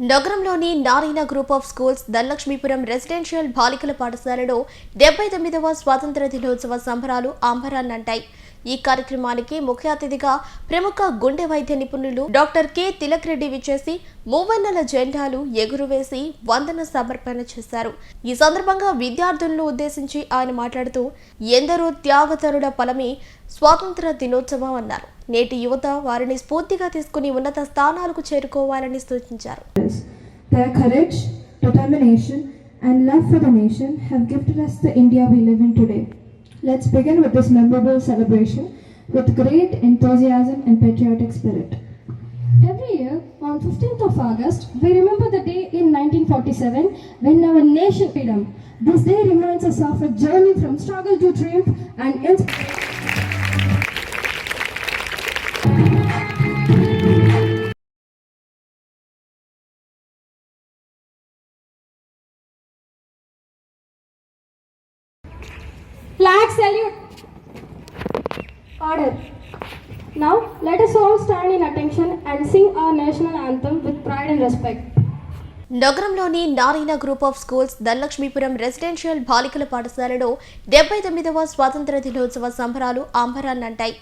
నగరంలోని Narayana group of schools Dhanalakshmipuram residential బాలికల పాఠశాలలో డెబ్బై తొమ్మిదవ స్వాతంత్ర దినోత్సవ సంబరాలు అంబరాన్నంటాయి ఈ కార్యక్రమానికి ముఖ్య అతిథిగా ప్రముఖ గుండె వైద్య నిపుణులు డాక్టర్ కె తిలక్ రెడ్డి విచ్చేసి మూవన్నెల జెండాలు ఎగురువేసి వందన సమర్పణ చేశారు. ఈ సందర్భంగా విద్యార్థులను ఉద్దేశించి ఆయన మాట్లాడుతూ ఎందరో త్యాగతరుల ఫలమే స్వాతంత్ర దినోత్సవం అన్నారు. నేటి యువత వారిని స్ఫూర్తిగా తీసుకుని ఉన్నత స్థానాలకు చేరుకోవాలని సూచించారు. Their courage, determination, and love for the nation have gifted us the India we live in today. Let's begin with this memorable celebration with great enthusiasm and patriotic spirit. Every year, on 15th of August, we remember the day in 1947 when our nation freedom. This day reminds us of a journey from struggle to triumph and inspiration. Flag salute. Order. Now, let us all stand in attention and sing our national anthem with pride and respect. నగరంలోని Narayana group of schools Dhanalakshmipuram residential బాలికల పాఠశాలలో డెబ్బై తొమ్మిదవ స్వాతంత్ర దినోత్సవ సంబరాలు అంబరాన్నంటాయి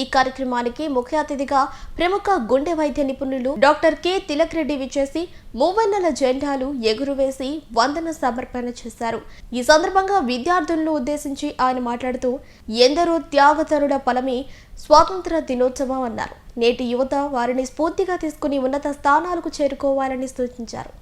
ఈ కార్యక్రమానికి ముఖ్య అతిథిగా ప్రముఖ గుండె వైద్య నిపుణులు డాక్టర్ కె తిలక్ రెడ్డి విచ్చేసి మూవన్నెల జెండాలు ఎగురువేసి వందన సమర్పణ చేశారు. ఈ సందర్భంగా విద్యార్థులను ఉద్దేశించి ఆయన మాట్లాడుతూ ఎందరో త్యాగతరుల ఫలమే స్వాతంత్ర దినోత్సవం అన్నారు. నేటి యువత వారిని స్ఫూర్తిగా తీసుకుని ఉన్నత స్థానాలకు చేరుకోవాలని సూచించారు.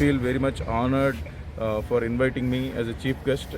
Feel very much honored uh, for inviting me as a chief guest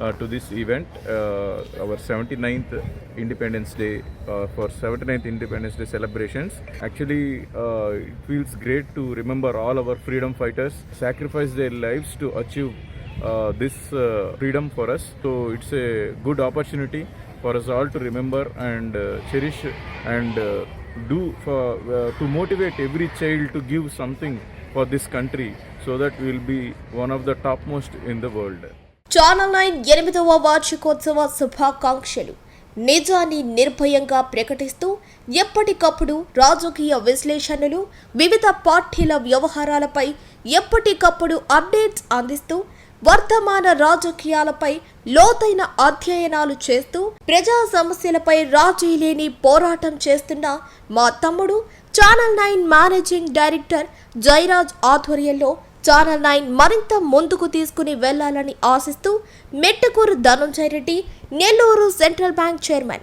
uh, to this event, uh, our 79th Independence Day, uh, for 79th Independence Day celebrations. Actually, uh, it feels great to remember all our freedom fighters sacrificed their lives to achieve uh, this uh, freedom for us. So it's a good opportunity for us all to remember and uh, cherish and uh, do for uh, to motivate every child to give something for this country so that we will be one of the topmost in the world. Channel nine ఎనిమిదవ వార్షికోత్సవ శుభాకాంక్షలు నిజాన్ని నిర్భయంగా ప్రకటిస్తూ ఎప్పటికప్పుడు రాజకీయ విశ్లేషణలు వివిధ పార్టీల వ్యవహారాలపై ఎప్పటికప్పుడు అప్డేట్స్ అందిస్తూ వర్తమాన రాజకీయాలపై లోతైన అధ్యయనాలు చేస్తూ ప్రజా సమస్యలపై రాజీ లేని పోరాటం చేస్తున్న మా తమ్ముడు channel nine managing director Jayaraj ఆధ్వర్యంలో ఛానల్ నైన్ మరింత ముందుకు తీసుకుని వెళ్ళాలని ఆశిస్తూ Mettukuru Dhanunjaya Reddy Nellore central bank chairman.